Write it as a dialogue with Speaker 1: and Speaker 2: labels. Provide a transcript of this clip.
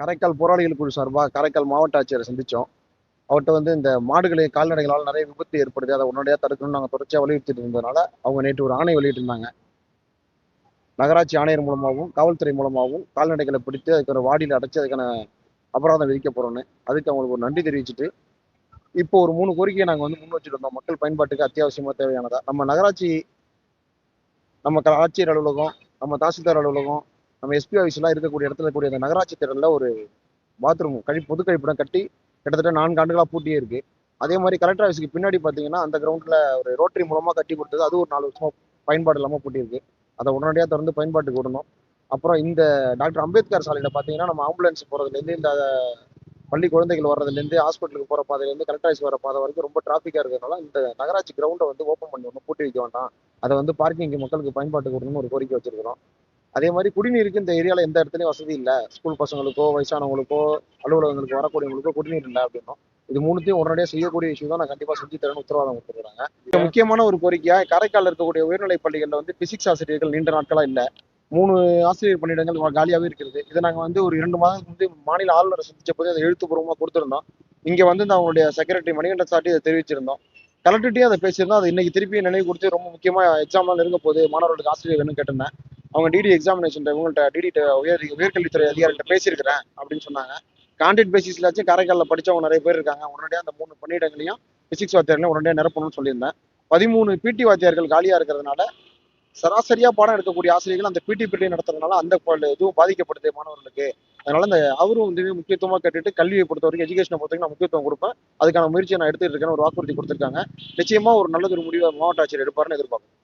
Speaker 1: காரைக்கால் போராளிகள் குழு சார்பாக காரைக்கால் மாவட்ட ஆட்சியரை சந்தித்தோம் அவர்கிட்ட வந்து இந்த மாடுகளை கால்நடைகளால் நிறைய விபத்து ஏற்படுது அதை உடனடியாக தடுக்கணும்னு நாங்கள் தொடர்ச்சியாக வலியுறுத்திட்டு இருந்ததுனால அவங்க நேற்று ஒரு ஆணை வெளியிட்டிருந்தாங்க. நகராட்சி ஆணையர் மூலமாகவும் காவல்துறை மூலமாகவும் கால்நடைகளை பிடித்து அதுக்கு வாடியில் அடைச்சி அதுக்கான அபராதம் விதிக்க போகிறோன்னு அதுக்கு அவங்களுக்கு ஒரு நன்றி தெரிவிச்சுட்டு இப்போ ஒரு மூணு கோரிக்கையை நாங்கள் வந்து முன் வச்சுட்டு இருந்தோம் மக்கள் பயன்பாட்டுக்கு அத்தியாவசியமாக தேவையானதா. நம்ம நகராட்சி நம்ம ஆட்சியர் அலுவலகம் நம்ம தாசில்தார் அலுவலகம் நம்ம எஸ்பி ஆஃபீஸ்லாம் இருக்கக்கூடிய இடத்துல இருக்கக்கூடிய அந்த நகராட்சி திடலில் ஒரு பாத்ரூம் கழி பொது கழிப்பிடம் கட்டி கிட்டத்தட்ட நான்கு ஆண்டுகளாக பூட்டியே இருக்கு. அதே மாதிரி கலெக்டர் ஆஃபீஸுக்கு பின்னாடி பார்த்தீங்கன்னா அந்த கிரவுண்டில் ஒரு ரோட்டரி மூலமாக கட்டி கொடுத்தது. அது ஒரு நாலு வருஷமா பயன்பாடு இல்லாமல் பூட்டியிருக்கு அதை உடனடியாக திறந்து பயன்பாட்டுக்கு விடணும். அப்புறம் இந்த டாக்டர் அம்பேத்கர் சாலையில் பார்த்தீங்கன்னா நம்ம ஆம்புலன்ஸ் போகிறதுலேருந்து இந்த பள்ளி குழந்தைகள் வர்றதுலேருந்து ஹாஸ்பிட்டலுக்கு போகிற பாதையிலேருந்து கலெக்டர் ஆஃபீஸ் வர பாதை வரைக்கும் ரொம்ப டிராஃபிக்காக இருக்கிறதுனால இந்த நகராட்சி கிரவுண்டை வந்து ஓப்பன் பண்ணி ஒன்று பூட்டி வைக்க வேண்டாம். அதை வந்து பார்க்கிங் மக்களுக்கு பயன்பாட்டுக்கு விடணும்னு ஒரு கோரிக்கை வச்சிருக்கிறோம். அதே மாதிரி குடிநீருக்கு இந்த ஏரியாவில் எந்த இடத்துலையும் வசதி இல்லை. ஸ்கூல் பசங்களுக்கோ வயசானவங்களுக்கோ அலுவலகங்களுக்கு வரக்கூடியவங்களுக்கோ குடிநீர் இல்லை அப்படின்னும். இது மூணுத்தையும் உடனடியாக செய்யக்கூடிய விஷயம் தான் நான் கண்டிப்பாக செஞ்சு தரேன்னு உத்தரவாதம் கொடுத்துருக்காங்க மிக முக்கியமான ஒரு கோரிக்கையா காரைக்காலில் இருக்கக்கூடிய உயர்நிலைப் பள்ளிகளில் வந்து பிசிக்ஸ் ஆசிரியர்கள் நீண்ட நாட்களா இல்லை. மூணு ஆசிரியர் பணியிடங்கள் காலியாகவே இருக்கிறது இதை நாங்கள் வந்து ஒரு இரண்டு மாதத்துக்கு வந்து மாநில ஆளுநரை சந்திச்ச போது அதை எழுத்துப்பூர்வமாக கொடுத்துருந்தோம். இங்கே வந்து இந்த அவங்களுடைய செக்ரட்டரி மணிகண்ட சாட்டி அதை தெரிவிச்சிருந்தோம். கலெக்டர்கிட்டயே அதை பேசியிருந்தோம். அது இன்னைக்கு திருப்பி நினைவு கொடுத்து ரொம்ப முக்கியமாக எக்ஸாம்லாம் நெருங்க போது மாணவர்களுக்கு ஆசிரியர் வேணும்னு கேட்டிருந்தேன். அவங்க டிடி எக்ஸாமினேஷன் இவங்கள்ட்ட டிடி உயர் உயர்கல்வித்துறை அதிகாரிகிட்ட பேசியிருக்கிறேன் அப்படின்னு சொன்னாங்க. கான்ட்ராக்ட் பேசிஸ்லாச்சும் காரைக்காலில் படிச்சவங்க நிறைய பேர் இருக்காங்க. உடனடியாக அந்த மூணு பணியிடங்களையும் பிசிக்ஸ் வாத்தியார்களையும் உடனே நிரப்பணும்னு சொல்லியிருந்தேன். பதிமூணு பிடி வாத்தியார்கள் காலியாக இருக்கிறதுனால சராசரியாக பாடம் எடுக்கக்கூடிய ஆசிரியர்கள் அந்த பிடி பீரியட் நடத்துறதுனால அந்த இதுவும் பாதிக்கப்படுது மாணவர்களுக்கு. அதனால அந்த அவரும் வந்து முக்கியத்துவமாக கேட்டுட்டு கல்வியை பொறுத்த வரைக்கும் எஜுகேஷனை பொறுத்த வரைக்கும் நான் முக்கியத்துவம் கொடுப்பேன். அதுக்கான முயற்சியை நான் எடுத்துட்டு இருக்கேன்னு ஒரு வாக்குறுதி கொடுத்துருக்காங்க. நிச்சயமா ஒரு நல்லதொரு முடிவை மாவட்ட ஆட்சியர் எடுப்பாருன்னு எதிர்பார்க்கும்